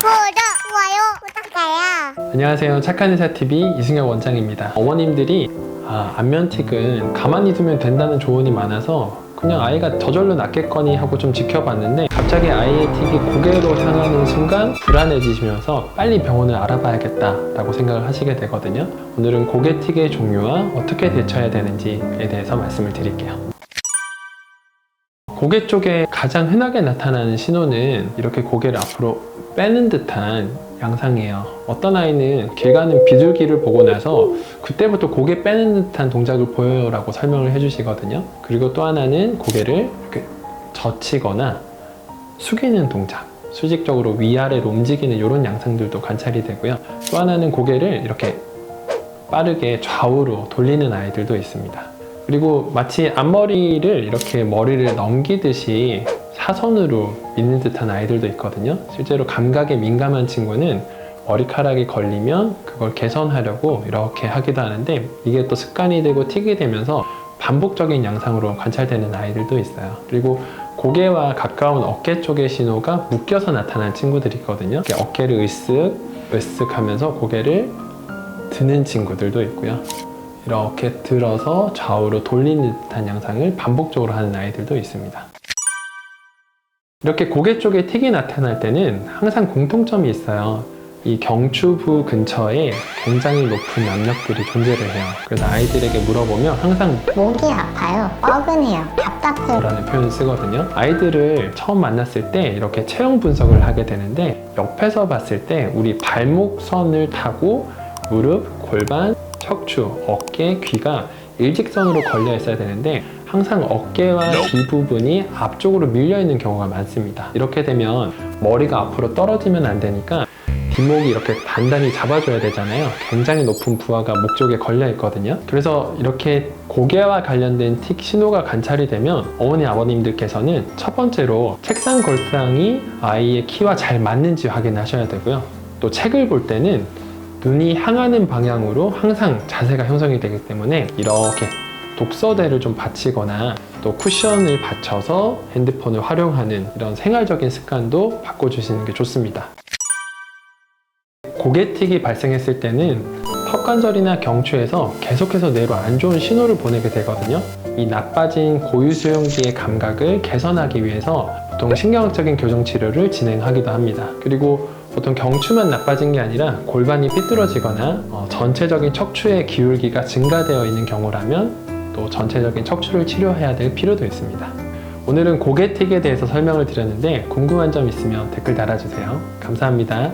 좋아요 부탁해요. 안녕하세요. 착한 의사 TV 이승엽 원장입니다. 어머님들이 아, 안면틱은 가만히 두면 된다는 조언이 많아서 그냥 아이가 저절로 낫겠거니 하고 좀 지켜봤는데 갑자기 아이의 틱이 고개로 향하는 순간 불안해지시면서 빨리 병원을 알아봐야겠다라고 생각을 하시게 되거든요. 오늘은 고개 틱의 종류와 어떻게 대처해야 되는지에 대해서 말씀을 드릴게요. 고개 쪽에 가장 흔하게 나타나는 신호는 이렇게 고개를 앞으로 빼는 듯한 양상이에요. 어떤 아이는 길 가는 비둘기를 보고 나서 그때부터 고개 빼는 듯한 동작을 보여요 라고 설명을 해주시거든요. 그리고 또 하나는 고개를 이렇게 젖히거나 숙이는 동작, 수직적으로 위아래로 움직이는 이런 양상들도 관찰이 되고요. 또 하나는 고개를 이렇게 빠르게 좌우로 돌리는 아이들도 있습니다. 그리고 마치 앞머리를 이렇게 머리를 넘기듯이 사선으로 미는 듯한 아이들도 있거든요. 실제로 감각에 민감한 친구는 머리카락이 걸리면 그걸 개선하려고 이렇게 하기도 하는데 이게 또 습관이 되고 틱이 되면서 반복적인 양상으로 관찰되는 아이들도 있어요. 그리고 고개와 가까운 어깨 쪽의 신호가 묶여서 나타난 친구들이 있거든요. 어깨를 으쓱 으쓱 하면서 고개를 드는 친구들도 있고요. 이렇게 들어서 좌우로 돌리는 듯한 양상을 반복적으로 하는 아이들도 있습니다. 이렇게 고개 쪽에 틱이 나타날 때는 항상 공통점이 있어요. 이 경추부 근처에 굉장히 높은 압력들이 존재를 해요. 그래서 아이들에게 물어보면 항상 목이 아파요. 뻐근해요. 답답해요. 라는 표현을 쓰거든요. 아이들을 처음 만났을 때 이렇게 체형 분석을 하게 되는데 옆에서 봤을 때 우리 발목선을 타고 무릎, 골반, 척추, 어깨, 귀가 일직선으로 걸려 있어야 되는데 항상 어깨와 귀 부분이 앞쪽으로 밀려 있는 경우가 많습니다. 이렇게 되면 머리가 앞으로 떨어지면 안 되니까 뒷목이 이렇게 단단히 잡아줘야 되잖아요. 굉장히 높은 부하가 목 쪽에 걸려 있거든요. 그래서 이렇게 고개와 관련된 틱 신호가 관찰이 되면 어머니 아버님들께서는 첫 번째로 책상 골상이 아이의 키와 잘 맞는지 확인하셔야 되고요. 또 책을 볼 때는 눈이 향하는 방향으로 항상 자세가 형성이 되기 때문에 이렇게 독서대를 좀 받치거나 또 쿠션을 받쳐서 핸드폰을 활용하는 이런 생활적인 습관도 바꿔주시는 게 좋습니다. 고개틱이 발생했을 때는 턱관절이나 경추에서 계속해서 뇌로 안 좋은 신호를 보내게 되거든요. 이 나빠진 고유수용기의 감각을 개선하기 위해서 보통 신경학적인 교정 치료를 진행하기도 합니다. 그리고 보통 경추만 나빠진 게 아니라 골반이 삐뚤어지거나 어, 전체적인 척추의 기울기가 증가되어 있는 경우라면 또 전체적인 척추를 치료해야 될 필요도 있습니다. 오늘은 고개틱에 대해서 설명을 드렸는데 궁금한 점 있으면 댓글 달아주세요. 감사합니다.